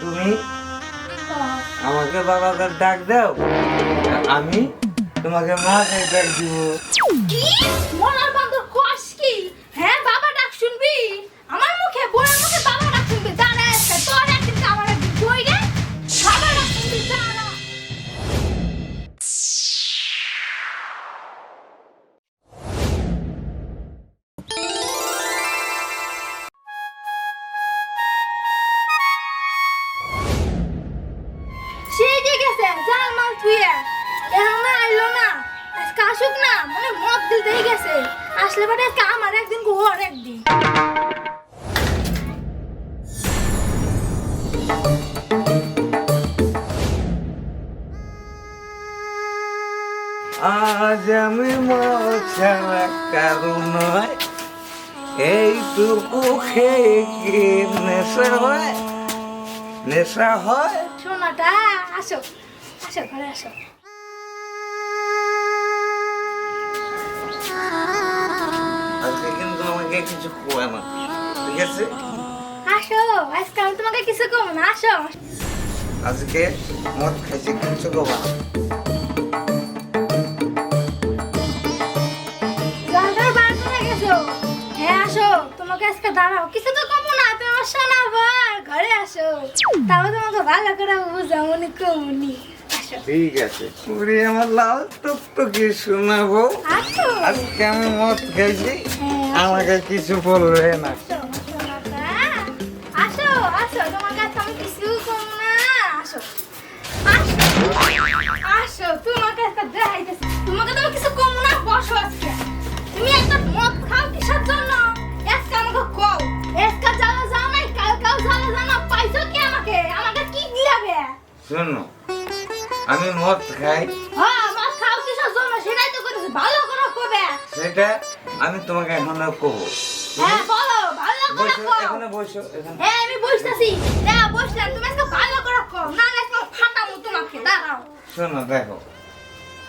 তুমি আমাকে বাবাকে ডাক দাও আমি তোমাকে মাকে ডাক দিব। আসলে বাটে আজকে আমার একদিন ঘর একদিন। আজ আমি মশালা কারণ নয় এইটুকু খেয়ে কি নেশা হয়? নেশা হয়? সোনাটা আসো আসো ঘরে আসো। কিন্তু কিছু খোয়া না ঠিক আছে? আসো আজকে আমি তোমাকে কিছু কম না আসো। আজকে মদ খাইছে কিছু না। গেছো? হ্যাঁ আসো তোমাকে আজকে দাঁড়াও। কিছু তো কমো না তুমি আমার সোনা বার ঘরে আসো। তাও তোমাকে ভালো করে বুঝামনি কমনি ঠিক আছে পুরি আমার লাল টুক টুকি শোনাবো আজকে আমি মদ খাইছি। হ্যাঁ, আমাকে কিছু বলবে না। আসো, আসো আসো তোমার কাছে আমি কিছু কম না। আসো। আসো আসো তোমাকে দেখাইতেছি। তোমাকে তো কিছু কম না বসো আজকে। তুমি একটা মদ খাও কিসের জন্য? আজকে আমাকে কও। আজকে জ্বালা যাও নাই কালকেও জ্বালা যাও না পাইছো কি আমাকে? আমাকে কি দিলাবে শোনো আমি মদ খাই। হ্যাঁ মদ খাও কিসের জন্য? সেটাই তো করেছি ভালো করে কবে সেটা আমি তোমাকে এখনও কব হ্যাঁ বলো ভালো করে কও এখানে বসো এখানে। হ্যাঁ আমি বসতেছি। হ্যাঁ বসলাম। তুমি আজকে ভালো করে কও না না আজকে ফাটামু তোমাকে দাঁড়াও। শোনো দেখো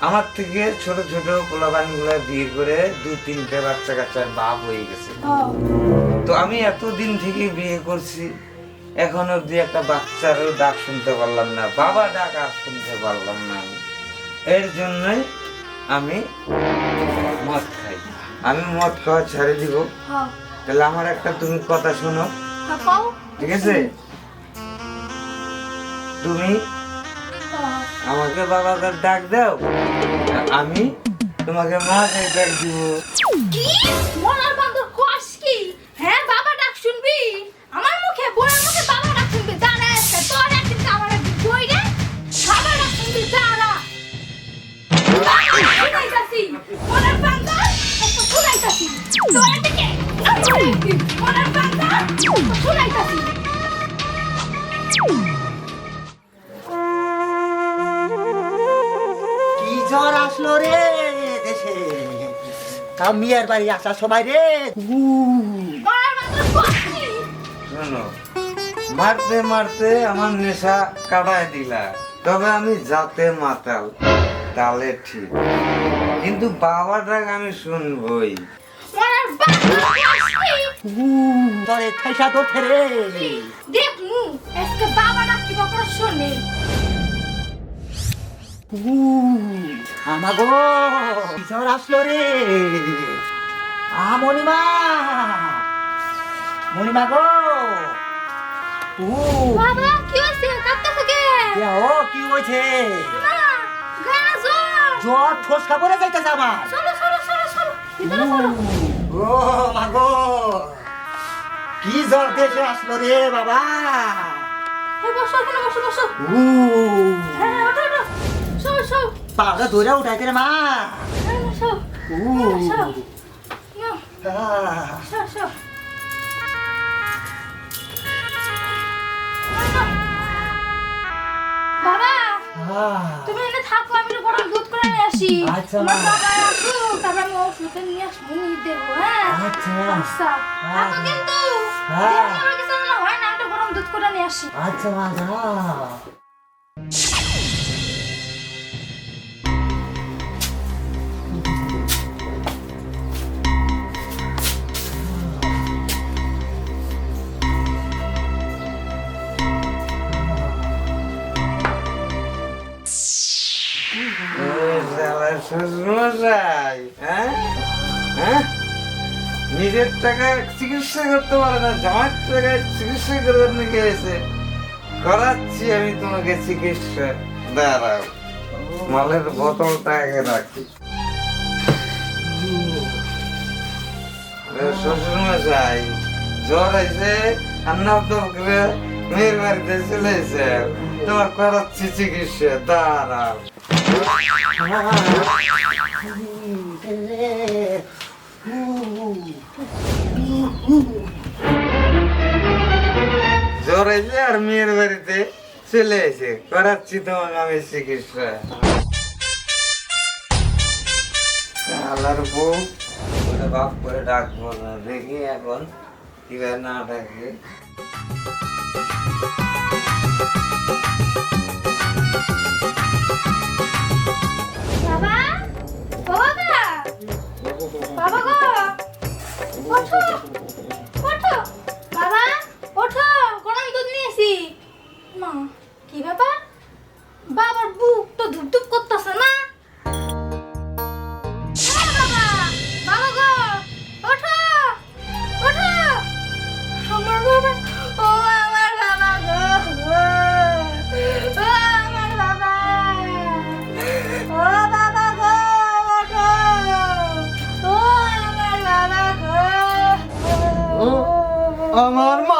আমার থেকে ছোট ছোট পোলাবানগুলা বিয়ে করে দু তিনটে বাচ্চা কাচ্চার বাপ হয়ে গেছে। তো আমি এতদিন থেকে বিয়ে করছি এখন অব্দি একটা বাচ্চারও ডাক শুনতে পারলাম না বাবা ডাক আর শুনতে পারলাম না আমি। এর জন্যই আমি মদ খাই। আমি মদ খাওয়া ছেড়ে দিব। হ্যাঁ। তাহলে আমার একটা তুমি কথা শোনো। হ্যাঁ ঠিক আছে? তুমি হ্যাঁ। আমাকে বাবাকে ডাক দাও আমি তোমাকে মাকে ডাক দিব। কি? মনার বান্দর কোয়াস কি? হ্যাঁ বাবা ডাক শুনবি? আমার মুখে বোনের মুখে বাবা ডাক শুনবি? দাঁড়া তোর একদিন আমার একদিন রে বাবা ডাক শুনবি রে দেশে। তা মিয়ার বাড়ি আসা সবাই রে। শোনো মারতে মারতে আমার নেশা কাটায় দিলা। তবে আমি যাতে মাতাল তাহলে ঠিক। কিন্তু বাবা ডাক আমি শুনবই। তোরে ঠাইসা ধরছে রে। দেখ মু আজকে বাবা ডাক কি বাবা শোনে। আমাগো জ্বর আসলো রে? আ মণিমা মণিমা গো উ বাবা কি হয়েছে? কাঁদতে থাকে ইয়া ও কি গায়ে জ্বর জ্বর ঠোসকা পড়ে যাইতেছে আমার। চলো চলো চলো চলো ও মাগো কি জ্বর দেশে আসলো রে বাবা? বসো বসো বসো। উ হ্যাঁ? পাগা ধরে উঠাইতে রে মা। হ্যাঁ। বাবা তুমি এখানে থাকো আমি একটু গরম দুধ করে নিয়ে আসি। আচ্ছা, মা। বাবা আসুক তারপর আমি ওষুধ নিয়ে আসব নিয়ে দেবো হ্যাঁ। আচ্ছা। আচ্ছা। থাকো কিন্তু। হ্যাঁ। আমার কিছু হয় না আমি একটু গরম দুধ করে নিয়ে আসি। আচ্ছা মা যাও। হ্যাঁ? হ্যাঁ? নিজের টাকায় চিকিৎসা করতে পারে না, জামার টাকায় চিকিৎসা করবার নাকি করাচ্ছি আমি তোমাকে চিকিৎসা। দাঁড়াও, মালের বোতলটা আগে রাখি। জ্বর তো করে তোমার করাচ্ছি চিকিৎসা, দাঁড়াও। জ্বর আছে আর মেয়ের বাড়িতে চলে এসে করাচ্ছি তোমাকে আমি চিকিৎসা। আল্লাহর বউ বাপ করে ডাকবো না, দেখি এখন কীভাবে না ডাকে। 我出。Anarma!